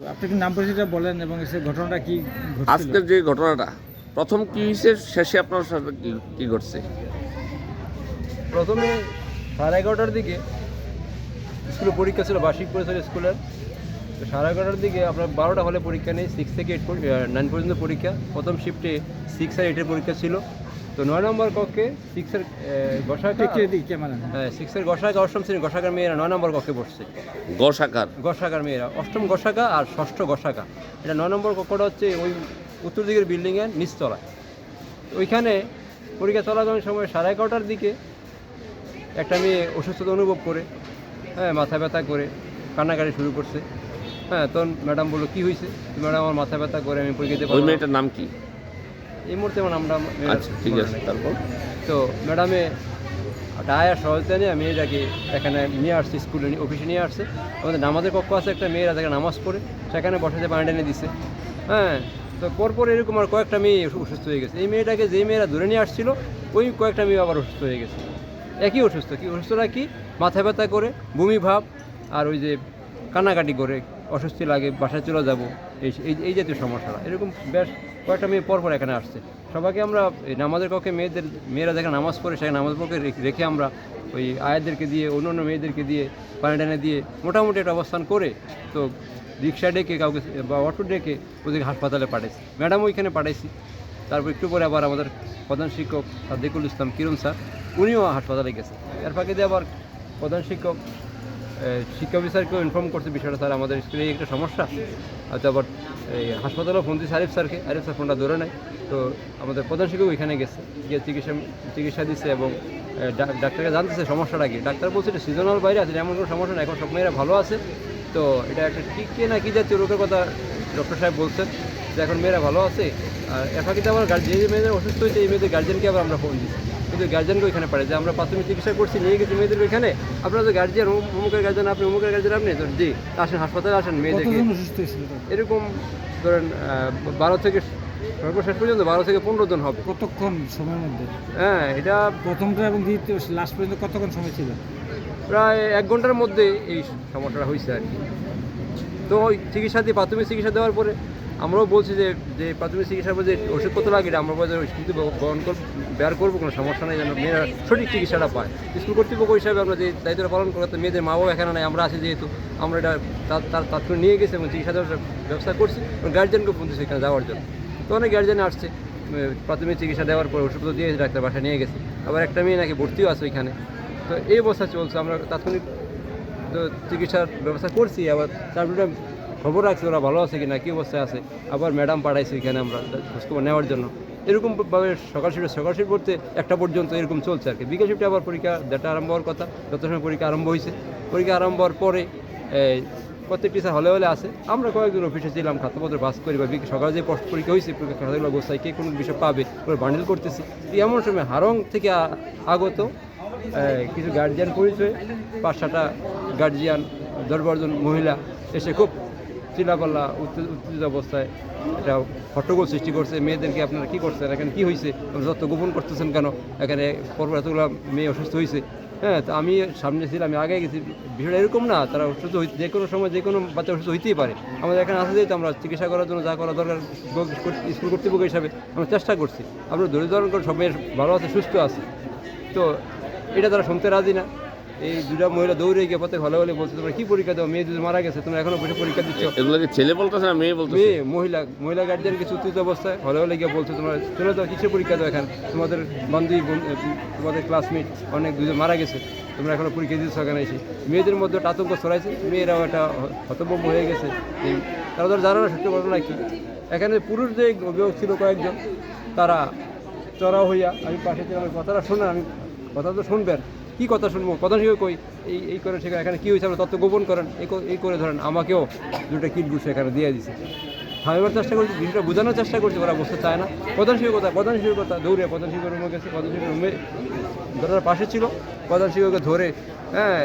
আপনি কি নাম পরিচয়টা বলেন এবং সে ঘটনাটা কি আজকের যে ঘটনাটা প্রথম কি হয়েছে শেষে আপনার সাথে কি কি ঘটছে? প্রথমে সাড়ে এগারোটার দিকে স্কুলে পরীক্ষা ছিল বার্ষিক পরীক্ষা ছিল স্কুলের। তো সাড়ে এগারোটার দিকে আপনার বারোটা হলে পরীক্ষা নেই সিক্স থেকে এইট নাইন পর্যন্ত পরীক্ষা। প্রথম শিফটে সিক্স আর এইটের পরীক্ষা ছিল। তো নয় নম্বর কক্ষে সিক্সের গসাকা হ্যাঁ সিক্সের গসাকা অষ্টম শ্রেণির গসাকার মেয়েরা নয় নম্বর কক্ষে বসছে। গসাকার গসাকার মেয়েরা অষ্টম গসাকা আর ষষ্ঠ গসাকা এটা নয় নম্বর কক্ষটা হচ্ছে ওই উত্তর দিকের বিল্ডিংয়ের নিচতলায়। ওইখানে পরীক্ষা চলাকালীন সময় সাড়ে এগারোটার দিকে একটা মেয়ে অসুস্থতা অনুভব করে হ্যাঁ মাথা ব্যথা করে কান্নাকাটি শুরু করছে। হ্যাঁ তখন ম্যাডাম বলল কী হয়েছে ম্যাডাম আমার মাথা ব্যথা করে আমি পরীক্ষা দিতে পারব মেয়েটার নাম কি? এই মুহূর্তে আমার নামটা মেয়ের আচ্ছা ঠিক আছে তারপর? তো ম্যাডামে আয়ার সহজতা নিয়ে মেয়েটাকে এখানে নিয়ে আসছে স্কুলে নিয়ে- অফিসে নিয়ে আসছে। আমাদের নামাজের কক্ষ আছে একটা মেয়েরা তাকে নামাজ পড়ে সেখানে বসাতে পানি টেনে দিছে। হ্যাঁ তো পরপর এরকম আর কয়েকটা মেয়ে অসুস্থ হয়ে গেছে। এই মেয়েটাকে যেই মেয়েরা ধরে নিয়ে আসছিল ওই কয়েকটা মেয়ে আবার অসুস্থ হয়ে গেছে। একই অসুস্থ কি? অসুস্থটা কি? মাথা ব্যথা করে বমি ভাব আর ওই যে কান্নাকাটি করে অস্বস্তি লাগে বাসায় চলে যাব। এই এই- জাতীয় সমস্যাটা। এরকম বেশ কয়েকটা মেয়ে পরপর এখানে আসছে। সবাইকে আমরা নামাজের কক্ষে মেয়েদের মেয়েরা যেখানে নামাজ পড়ে সেখানে নামাজ পড়ে রেখে- আমরা ওই আয়াদেরকে দিয়ে অন্য অন্য মেয়েদেরকে দিয়ে, পানি টানে দিয়ে মোটামুটি একটা অবস্থান করে তো রিক্সা ডেকে কাউকে বা অটো ডেকে ওদেরকে হাসপাতালে পাঠাইছি। ম্যাডাম ওইখানে পাঠাইছি। তারপর একটু পরে আবার আমাদের প্রধান শিক্ষক সাদ্দিকুল ইসলাম কিরণ স্যার, উনিও হাসপাতালে গেছে। এর ফাঁকে দিয়ে আবার প্রধান শিক্ষক শিক্ষা অফিসারকেও ইনফর্ম করছে বিষয়টা, স্যার, আমাদের স্কুলে একটা সমস্যা। হয়তো আবার এই হাসপাতালেও ফোন দিচ্ছে আরিফ স্যারকে। আরিফ স্যার ফোনটা ধরে নেয়। তো আমাদের প্রধান শিক্ষক ওইখানে গেছে, গিয়ে চিকিৎসা চিকিৎসা দিচ্ছে এবং ডাক্তারকে জানতেছে সমস্যাটা কি। ডাক্তার বলছে এটা সিজনাল বাইরে আছে এমন কোনো সমস্যা না, এখন সব মেয়েরা ভালো আছে। তো এটা একটা টিকে না কি জাতীয় রোগের কথা ডক্টর সাহেব বলছেন, যে এখন মেয়েরা ভালো আছে। আর এর ফাঁকিতে আমার যে মেয়েদের অসুস্থ হয়েছে, এই মেয়েদের গার্জেনকে আবার আমরা ফোন দিচ্ছি কিন্তু গার্জেনকে ওইখানে পারে যে আমরা প্রাথমিক চিকিৎসা করছি নিয়ে গেছি মেয়েদের ওইখানে। আপনারা তো গার্জিয়ান অমুকের গার্জেন আপনি অমুকের গার্জেন আপনি জি আসেন হাসপাতালে আসেন মেয়েদেরকে? এরকম ধরেন বারো থেকে সর্বশেষ পর্যন্ত বারো থেকে পনেরো জন হবে। কতক্ষণ সময়ের মধ্যে? হ্যাঁ এটা প্রথমটা এবং দ্বিতীয় লাস্ট পর্যন্ত কতক্ষণ সময় ছিল? প্রায় এক ঘণ্টার মধ্যে এই সমস্যাটা হয়েছে আর কি। তো ওই চিকিৎসা দিয়ে প্রাথমিক চিকিৎসা দেওয়ার পরে আমরাও বলছি যে যে প্রাথমিক চিকিৎসার পরে যে ওষুধপত্র লাগে আমরা বলছি কিন্তু করব বের করব, কোনো সমস্যা নেই যেন মেয়েরা সঠিক চিকিৎসাটা পায়। স্কুল কর্তৃপক্ষ হিসাবে আমরা যে দায়িত্বটা পালন করতে, মেয়েদের মা বাবা এখানে নাই, আমরা আছি যেহেতু, আমরা এটা তার তার তাৎক্ষণিক নিয়ে গেছি এবং চিকিৎসা ব্যবস্থা করছি এবং গার্জেনকে ফোন দিচ্ছি এখানে যাওয়ার জন্য। তো অনেক গার্জেন আসছে প্রাথমিক চিকিৎসা দেওয়ার পর ওষুধপত্র দিয়ে ডাক্তার বাসায় নিয়ে গেছে। আবার একটা মেয়ে নাকি ভর্তিও আছে ওইখানে। তো এই অবস্থা চলছে, আমরা তাৎক্ষণিক তো চিকিৎসার ব্যবস্থা করছি, আবার তারপরে খবর রাখছি ওরা ভালো আছে কিনা, কী অবস্থায় আছে, আবার ম্যাডাম পাঠাইছি এখানে আমরা খোঁজখবর নেওয়ার জন্য। এরকমভাবে সকাল শিফটে, সকাল শিফট করতে একটা পর্যন্ত এরকম চলছে আর কি। বিকেল শিফটে আবার পরীক্ষা ডেটা আরম্ভ হওয়ার কথা, যত সময় পরীক্ষা আরম্ভ হয়েছে পরীক্ষা আরম্ভ হওয়ার পরে প্রত্যেক টিচার হলে হলে আসে আমরা কয়েকজন অফিসে ছিলাম, খাতাপত্র বাস করি বা সকালে যে পরীক্ষা হয়েছে খাতাগুলো গোসাই কে কোনো বিষয় পাবে, ওরা বান্ডিল করতেছি। এমন সময় হারং থেকে আগত কিছু গার্জিয়ান পরিচয় পাঁচ সাতটা গার্জিয়ান দশ বারোজন মহিলা এসে খুব চিলাপাল্লা উত্তে- উত্তেজিত অবস্থায় এটা হট্টগোল সৃষ্টি করছে। মেয়েদেরকে আপনারা কী করছেন? এখানে কী হয়েছে যত গোপন করতেছেন কেন? এখানে পরপর এতগুলো মেয়ে অসুস্থ হয়েছে হ্যাঁ তো আমি সামনে ছিলাম, আমি আগে গেছি। বিষয়টা এরকম না, তারা অসুস্থ যে কোনো সময় যে কোনো বাচ্চা অসুস্থ হইতেই পারে। আমাদের এখানে আসতে যেহেতু আমরা চিকিৎসা করার জন্য যা করা দরকার স্কুল কর্তৃপক্ষ হিসাবে আমরা চেষ্টা করছি। আমরা ধৈর্য ধারণ করে সব মেয়ের ভালো আছে, সুস্থ আছে। তো এটা তারা শুনতে রাজি না। এই দুটা মহিলা দৌড়ে গিয়ে পথে ভালো হলে বলছে তোমরা কি পরীক্ষা দাও? মেয়ে যদি মারা গেছে তোমরা এখনও বসে পরীক্ষা দিচ্ছ? এগুলোকে ছেলে বলতেছে না মেয়ে বলতেছে? মেয়ে মহিলা মহিলা গার্জিয়ান কিছু উত্তেজিত অবস্থায় হলে হলে গিয়ে বলছে তোমরা চলে যাও কিসের পরীক্ষা দাও এখানে? তোমাদের বান্ধবী বোন- তোমাদের ক্লাসমেট অনেক দুজন মারা গেছে তোমরা এখনও পরীক্ষা দিচ্ছ এখানে এসে? মেয়েদের মধ্যে একটা আতঙ্ক ছড়াইছে মেয়েরাও একটা হতভম্ব হয়ে গেছে। তারা ধর জানে না সত্য ঘটনা কি? এখানে পুরুষ যে অভিভাবক ছিল কয়েকজন তারা চড়াও হইয়া আমি পাশে ছিলাম কথাটা শোনা আমি কথা তো শুনবেন। কি কথা শুনব? কথা শুনে কই? এই এই করে সেখানে, এখানে কী হয়েছে? আমরা তত্ত্ব গোপন করেন। এই করে ধরেন, আমাকেও দুটো কিট ঘুষ এখানে দিয়ে দিছে। থামাবার চেষ্টা করছি বিষয়টা বোঝানোর চেষ্টা করছি, ওরা বসতে চায় না। প্রধান শিক্ষকতা প্রধান শিক্ষকতা দৌড়ে প্রধান শিক্ষক রুমে গেছে, প্রধান শিক্ষক রুমে ধরার পাশে ছিল। প্রধান শিক্ষককে ধরে হ্যাঁ